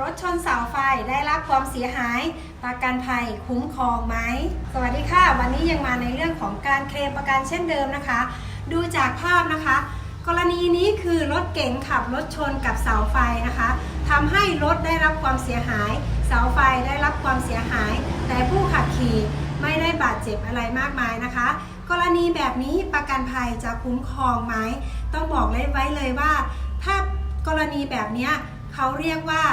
รถชนเสาไฟได้รับความเสียหาย ประกันภัยคุ้มครองไหม สวัสดีค่ะ วันนี้ยังมาในเรื่องของการเคลมประกันเช่นเดิมนะคะ ดูจากภาพนะคะ กรณีนี้คือรถเก๋งขับรถชนกับเสาไฟนะคะทำให้รถได้รับความเสียหาย เสาไฟได้รับความเสียหาย แต่ผู้ขับขี่ไม่ได้บาดเจ็บอะไรมากมายนะคะ กรณีแบบนี้ประกันภัยจะคุ้มครองไหมต้องบอกเลยไว้เลยว่า ถ้ากรณีแบบนี้เขาเรียกว่า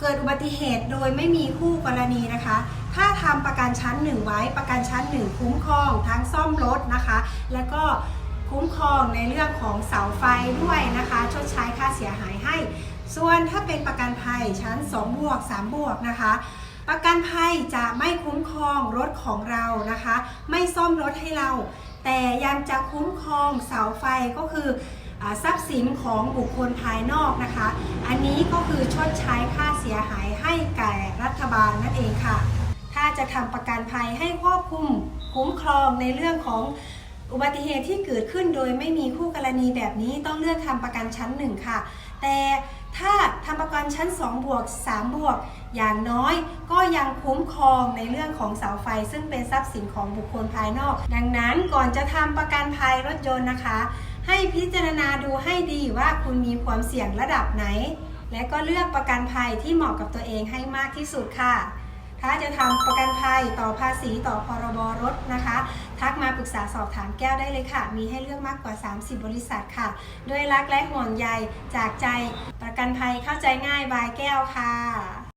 เกิดอุบัติเหตุโดยไม่มีคู่กรณีนะคะ ถ้าทำประกันชั้น 1 ไว้ ประกันชั้น 1 คุ้มครองทั้งซ่อมรถนะคะ แล้วก็คุ้มครองในเรื่องของเสาไฟด้วยนะคะ ชดใช้ค่าเสียหายให้ ส่วนถ้าเป็นประกันภัยชั้น 2 บวก 3 บวกนะคะประกันภัยจะไม่คุ้มครองรถของเรานะคะ ไม่ซ่อมรถให้เรา แต่ยังจะคุ้มครองเสาไฟก็คืออทรัพย์สินของบุคคลภายนอกนะคะ อันนี้ก็คือชดใช้ค่า เสียหายให้แก่รัฐบาลนั่นเองค่ะ ถ้าจะทำประกันภัยให้ครอบคลุมคุ้มครองในเรื่องของอุบัติเหตุที่เกิดขึ้นโดยไม่มีคู่กรณีแบบนี้ต้องเลือกทำประกันชั้น 1 ค่ะ แต่ถ้าทำประกันชั้น2บวก3บวก อย่างน้อยก็ยังคุ้มครองในเรื่องของเสาไฟ ซึ่งเป็นทรัพย์สินของบุคคลภายนอก ดังนั้นก่อนจะทำประกันภัยรถยนต์นะคะ ให้พิจารณาดูให้ดีว่าคุณมีความเสี่ยงระดับไหน และก็เลือกประกันภัยที่เหมาะกับตัวเองให้มากที่สุดค่ะ ถ้าจะทำประกันภัยต่อภาษีต่อพรบรถนะคะ ทักมาปรึกษาสอบถามแก้วได้เลยค่ะ มีให้เลือกมากกว่า 30 บริษัทค่ะ ด้วยรักและห่วงใยจากใจประกันภัยเข้าใจง่ายบายแก้วค่ะ